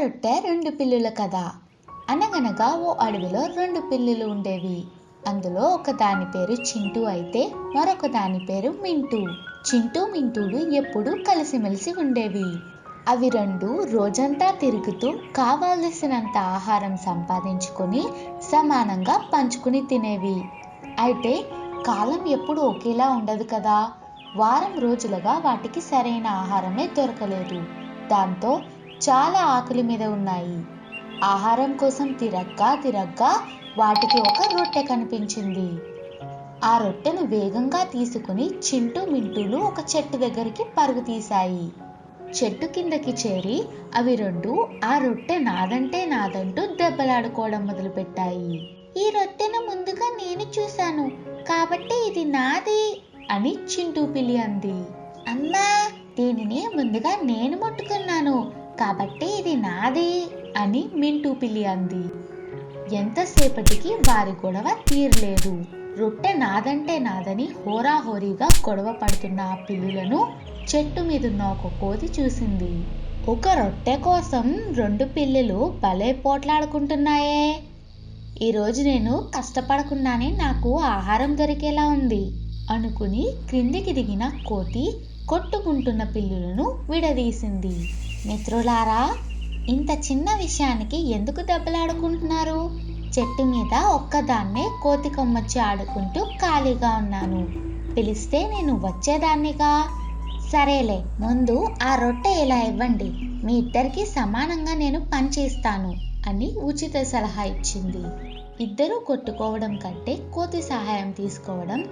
రొట్టె రెండు పిల్లుల కథ. అనగనగా ఓ అడవిలో రెండు పిల్లులు ఉండేవి. అందులో ఒక దాని పేరు చింటూ అయితే మరొక దాని పేరు మింటూ. చింటూ మింటూలు ఎప్పుడూ కలిసిమెలిసి ఉండేవి. అవి రెండు రోజంతా తిరుగుతూ కావాల్సినంత ఆహారం సంపాదించుకొని సమానంగా పంచుకుని తినేవి. అయితే కాలం ఎప్పుడు ఒకేలా ఉండదు కదా. వారం రోజులుగా వాటికి సరైన ఆహారమే దొరకలేదు. దాంతో చాలా ఆకలి మీద ఉన్నాయి. ఆహారం కోసం తిరగ్గా తిరగ్గా వాటికి ఒక రొట్టె కనిపించింది. ఆ రొట్టెను వేగంగా తీసుకుని చింటూ మింటూలు ఒక చెట్టు దగ్గరికి పరుగు తీశాయి. చెట్టు కిందకి చేరి అవి రెండు ఆ రొట్టె నాదంటే నాదంటూ దెబ్బలాడుకోవడం మొదలుపెట్టాయి. ఈ రొట్టెను ముందుగా నేను చూశాను కాబట్టి ఇది నాది అని చింటూ పిల్లి అంది. అమ్మా దీనిని ముందుగా నేను ముట్టుకున్నాను. కాబట్టి ఇది నాది అని మింటూ పిల్లి అంది. ఎంతసేపటికి వారి గొడవ తీరలేదు. రొట్టె నాదంటే నాదని హోరాహోరీగా గొడవ పడుతున్న ఆ పిల్లులను చెట్టు మీదున్న ఒక కోతి చూసింది. ఒక రొట్టె కోసం రెండు పిల్లులు భలే పోట్లాడుకుంటున్నాయే. ఈరోజు నేను కష్టపడకుండానే నాకు ఆహారం దొరికేలా ఉంది అనుకుని క్రిందికి దిగిన కోతి కొట్టుకుంటున్న పిల్లులను విడదీసింది. మిత్రులారా ఇంత చిన్న విషయానికి ఎందుకు దెబ్బలాడుకుంటున్నారు? చెట్టు మీద ఒక్కదాన్నే కోతి కొమ్మచ్చి ఆడుకుంటూ ఖాళీగా ఉన్నాను. పిలిస్తే నేను వచ్చేదాన్నిగా. సరేలే ముందు ఆ రొట్టె ఇలా ఇవ్వండి? మీ ఇద్దరికి సమానంగా నేను పనిచేస్తాను అని ఉచిత సలహా ఇచ్చింది. ఇద్దరూ కొట్టుకోవడం కంటే కోతి సహాయం తీసుకోవడం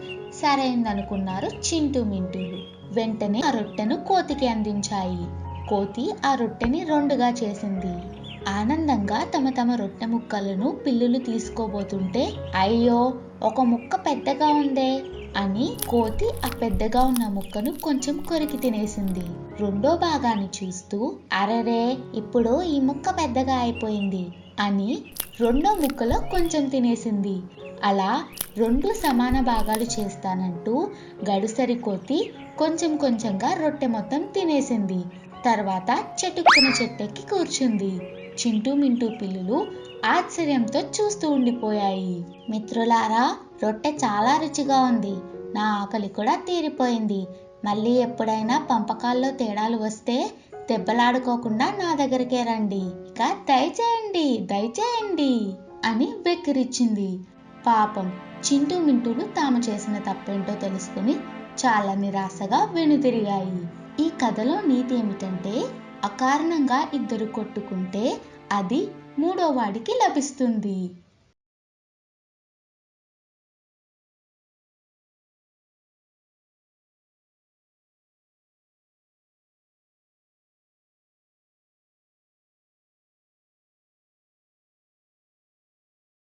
సరైందనుకున్నారు చింటూ మింటూలు. వెంటనే ఆ రొట్టెను కోతికి అందించాయి. కోతి ఆ రొట్టెని రెండుగా చేసింది. ఆనందంగా తమ తమ రొట్టె ముక్కలను పిల్లులు తీసుకోబోతుంటే అయ్యో ఒక ముక్క పెద్దగా ఉందే అని కోతి ఆ పెద్దగా ఉన్న ముక్కను కొంచెం కొరికి తినేసింది. రెండో భాగాన్ని చూస్తూ అరరే ఇప్పుడు ఈ ముక్క పెద్దగా అయిపోయింది అని రెండో ముక్కలో కొంచెం తినేసింది. అలా రెండు సమాన భాగాలు చేస్తానంటూ గడుసరి కోతి కొంచెం కొంచెంగా రొట్టె మొత్తం తినేసింది. తర్వాత చెట్టుకున్న చెట్టెక్కి కూర్చుంది. చింటూ మింటూ పిల్లులు ఆశ్చర్యంతో చూస్తూ ఉండిపోయాయి. మిత్రులారా రొట్టె చాలా రుచిగా ఉంది. నా ఆకలి కూడా తీరిపోయింది. మళ్ళీ ఎప్పుడైనా పంపకాల్లో తేడాలు వస్తే దెబ్బలాడుకోకుండా నా దగ్గరికే రండి. ఇక దయచేయండి దయచేయండి అని వెక్కిరిచ్చింది. పాపం చింటూ మింటూలు తాము చేసిన తప్పేంటో తెలుసుకుని చాలా నిరాశగా వెనుతిరిగాయి ఈ కథలో నీతి ఏమిటంటే అకారణంగా ఇద్దరు కొట్టుకుంటే అది మూడో వాడికి లభిస్తుంది.